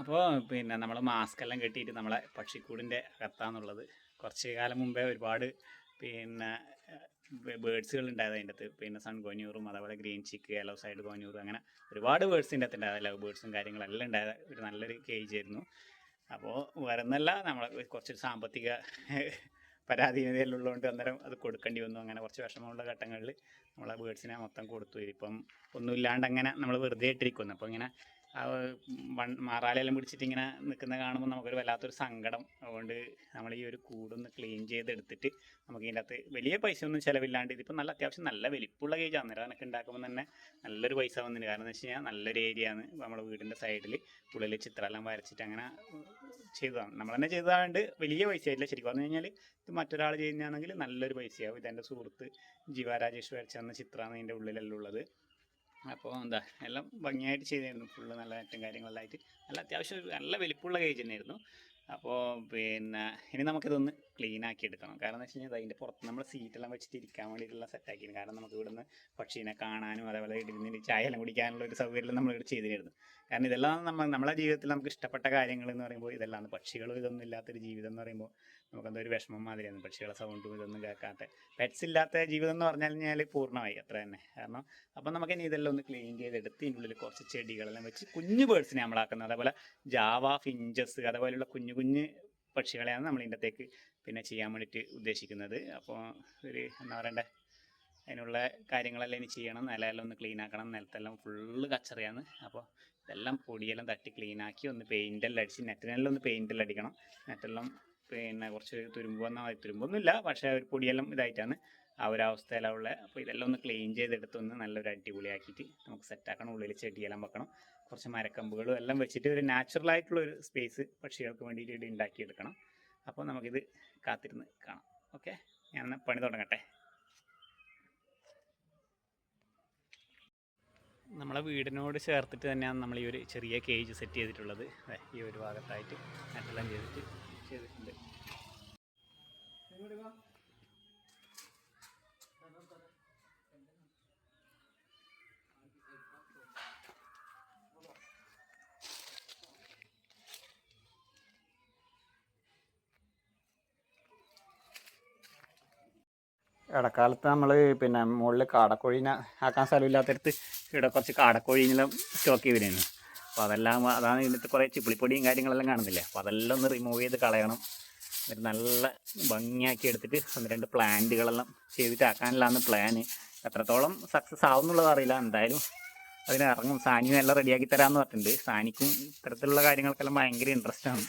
അപ്പോൾ പിന്നെ നമ്മൾ മാസ്ക് എല്ലാം കെട്ടിയിട്ട് നമ്മളെ പക്ഷിക്കൂടിന്റെ അകത്താന്നുള്ളത് കുറച്ച് കാലം മുമ്പേ ഒരുപാട് പിന്നെ ബേഡ്സുകൾ ഉണ്ടായത് അതിന്റെ അകത്ത്. പിന്നെ സൺ കോന്യൂറും അതേപോലെ green cheek yellow side conure അങ്ങനെ ഒരുപാട് ബേഡ്സിന്റെ അകത്ത് ഉണ്ടായത് ലവ് ബേഡ്സും കാര്യങ്ങളെല്ലാം ഉണ്ടായത് ഒരു നല്ലൊരു കേജ് ആയിരുന്നു. അപ്പോൾ വരുന്നല്ല നമ്മൾ കുറച്ച് സാമ്പത്തിക പരാധീനതയിലുള്ളതുകൊണ്ട് അന്നേരം അത് കൊടുക്കേണ്ടി വന്നു. അങ്ങനെ കുറച്ച് വിഷമമുള്ള ഘട്ടങ്ങളിൽ നമ്മളെ ബേഡ്സിനെ മൊത്തം കൊടുത്തു. ഇപ്പം ഒന്നുമില്ലാണ്ട് അങ്ങനെ നമ്മൾ വെറുതെ ഇട്ടിരിക്കുന്നു. അപ്പോൾ ഇങ്ങനെ ആ മാറാലെല്ലാം പിടിച്ചിട്ട് ഇങ്ങനെ നിൽക്കുന്ന കാണുമ്പോൾ നമുക്കൊരു വല്ലാത്തൊരു സങ്കടം. അതുകൊണ്ട് നമ്മൾ ഈ ഒരു കൂടൊന്ന് ക്ലീൻ ചെയ്തെടുത്തിട്ട് നമുക്ക് ഇതിന്റെ അകത്ത് വലിയ പൈസ ഒന്നും ചിലവില്ലാണ്ട് ഇതിപ്പോൾ നല്ല അത്യാവശ്യം നല്ല വലിപ്പമുള്ള കേജ് അന്നേരം എനിക്ക് ഉണ്ടാക്കുമ്പോൾ തന്നെ നല്ലൊരു പൈസ വന്നിട്ട് കാരണം എന്ന് വെച്ച് കഴിഞ്ഞാൽ നല്ലൊരു ഏരിയ ആണ് നമ്മുടെ വീടിന്റെ സൈഡിൽ ഉള്ളിൽ ചിത്രമെല്ലാം വരച്ചിട്ട് അങ്ങനെ ചെയ്തതാണ്. നമ്മൾ തന്നെ ചെയ്തതാണ്ട് വലിയ പൈസ ആയില്ല ശരിക്കും പറഞ്ഞു കഴിഞ്ഞാൽ ഇത് മറ്റൊരാൾ ചെയ്യുന്നതാണെങ്കിൽ നല്ലൊരു പൈസയാവും. ഇതെന്റെ സുഹൃത്ത് ജീവ രാജേഷ് വരച്ച തന്ന ചിത്രമാണ് ഇതിന്റെ ഉള്ളിലെല്ലാം ഉള്ളത്. അപ്പോൾ എന്താ എല്ലാം ഭംഗിയായിട്ട് ചെയ്തായിരുന്നു ഫുള്ള് നല്ല നെറ്റും കാര്യങ്ങളെല്ലാം ആയിട്ട്. നല്ല അത്യാവശ്യം നല്ല വലിപ്പമുള്ള കേജ് തന്നെയായിരുന്നു. അപ്പോൾ പിന്നെ ഇനി നമുക്കിതൊന്ന് ക്ലീൻ ആക്കി എടുക്കണം. കാരണം എന്ന് വെച്ച് കഴിഞ്ഞാൽ അതിന്റെ പുറത്ത് നമ്മൾ സീറ്റെല്ലാം വെച്ചിട്ട് ഇരിക്കാൻ വേണ്ടിയിട്ടുള്ള സെറ്റാക്കിയിരുന്നു കാരണം നമുക്ക് ഇവിടുന്ന് പക്ഷീനെ കാണാനും അതേപോലെ ഇരുന്നിട്ട് ചായ എല്ലാം കുടിക്കാനുള്ള ഒരു സൗകര്യം നമ്മൾ ഇവിടെ ചെയ്തിരുന്നു. കാരണം ഇതെല്ലാം നമ്മൾ നമ്മളെ ജീവിതത്തിൽ നമുക്ക് ഇഷ്ടപ്പെട്ട കാര്യങ്ങൾ എന്ന് പറയുമ്പോൾ ഇതെല്ലാം പക്ഷികളും ഇതൊന്നും ഇല്ലാത്തൊരു ജീവിതം എന്ന് പറയുമ്പോൾ നമുക്കെന്തോ ഒരു വിഷമം മാതിരിയാണ് പക്ഷികളെ സൗണ്ടും ഇതൊന്നും കേൾക്കാത്ത പെറ്റ്സ് ഇല്ലാത്ത ജീവിതം എന്ന് പറഞ്ഞാൽ കഴിഞ്ഞാൽ പൂർണമായി. അത്ര തന്നെ. കാരണം അപ്പം നമുക്ക് ഇനി ഇതെല്ലാം ഒന്ന് ക്ലീൻ ചെയ്തെടുത്ത് ഇതിന്റെ ഉള്ളിൽ കുറച്ച് ചെടികളെല്ലാം വെച്ച് കുഞ്ഞു ബേഡ്സിനെ നമ്മളാക്കുന്നത്. അതേപോലെ ജാവ ഫിഞ്ചസ് അതേപോലെയുള്ള കുഞ്ഞു കുഞ്ഞു പക്ഷികളെയാണ് നമ്മൾ ഇതിന്റെത്തേക്ക് പിന്നെ ചെയ്യാൻ വേണ്ടിയിട്ട് ഉദ്ദേശിക്കുന്നത്. അപ്പോൾ ഒരു എന്താ പറയണ്ടേ? അതിനുള്ള കാര്യങ്ങളെല്ലാം ഇനി ചെയ്യണം. നിലയെല്ലാം ഒന്ന് ക്ലീൻ ആക്കണം. നിലത്തെല്ലാം ഫുള്ള് കച്ചറിയാണ്. അപ്പോൾ ഇതെല്ലാം പൊടിയെല്ലാം തട്ടി ക്ലീൻ ആക്കി ഒന്ന് പെയിന്റെല്ലാം അടിച്ച് നെറ്റിനെല്ലാം ഒന്ന് പെയിന്റെല്ലാം അടിക്കണം. നെറ്റെല്ലാം പിന്നെ കുറച്ച് തുരുമ്പ് വന്നാൽ മതി. തുരുമ്പൊന്നുമില്ല പക്ഷേ ഒരു പൊടിയെല്ലാം ഇതായിട്ടാണ് ആ ഒരു അവസ്ഥയിലാണ് ഉള്ളത്. അപ്പോൾ ഇതെല്ലാം ഒന്ന് ക്ലീൻ ചെയ്തെടുത്തൊന്ന് നല്ലൊരു അടിപൊളിയാക്കിയിട്ട് നമുക്ക് സെറ്റാക്കണം ഉള്ളിൽ ചെടിയെല്ലാം വെക്കണം. കുറച്ച് മരക്കമ്പുകളും എല്ലാം വെച്ചിട്ട് ഒരു നാച്ചുറൽ ആയിട്ടുള്ള ഒരു സ്പേസ് പക്ഷികൾക്ക് വേണ്ടിയിട്ട് ഇവിടെ ഉണ്ടാക്കിയെടുക്കണം. അപ്പോൾ നമുക്കിത് കാത്തിരുന്ന് കാണാം. ഓക്കെ ഞാൻ പണി തുടങ്ങട്ടെ? നമ്മളെ വീടിനോട് ചേർത്തിട്ട് തന്നെയാണ് നമ്മൾ ഈ ഒരു ചെറിയ കേജ് സെറ്റ് ചെയ്തിട്ടുള്ളത്. ഈ ഒരു ഭാഗത്തായിട്ട് നെറ്റെല്ലാം ചെയ്തിട്ട് ചെയ്തിട്ടുണ്ട്. ഇടക്കാലത്ത് നമ്മൾ പിന്നെ മുകളിൽ കാടക്കോഴിനെ ആക്കാൻ സ്ഥലമില്ലാത്തടത്ത് ഇവിടെ കുറച്ച് കാടക്കോഴിനെല്ലാം സ്റ്റോക്ക് ചെയ്തിരുന്നു. അപ്പോൾ അതെല്ലാം അതാണ് ഇതിനകത്ത് കുറേ ചിപ്പിളിപ്പൊടിയും കാര്യങ്ങളെല്ലാം കാണുന്നില്ലേ? അപ്പോൾ അതെല്ലാം ഒന്ന് റിമൂവ് ചെയ്ത് കളയണം. എന്നിട്ട് നല്ല ഭംഗിയാക്കി എടുത്തിട്ട് ഒന്ന് രണ്ട് പ്ലാന്റുകളെല്ലാം ചെയ്തിട്ടാക്കാനുള്ളതാണ് പ്ലാന് എത്രത്തോളം സക്സസ് ആവുന്നുള്ളത് അറിയില്ല. എന്തായാലും അതിന് ഇറങ്ങും. സാനിയും എല്ലാം റെഡിയാക്കി തരാമെന്ന് പറഞ്ഞിട്ടുണ്ട്. സാനിക്കും ഇത്തരത്തിലുള്ള കാര്യങ്ങൾക്കെല്ലാം ഭയങ്കര ഇൻട്രസ്റ്റ് ആണ്.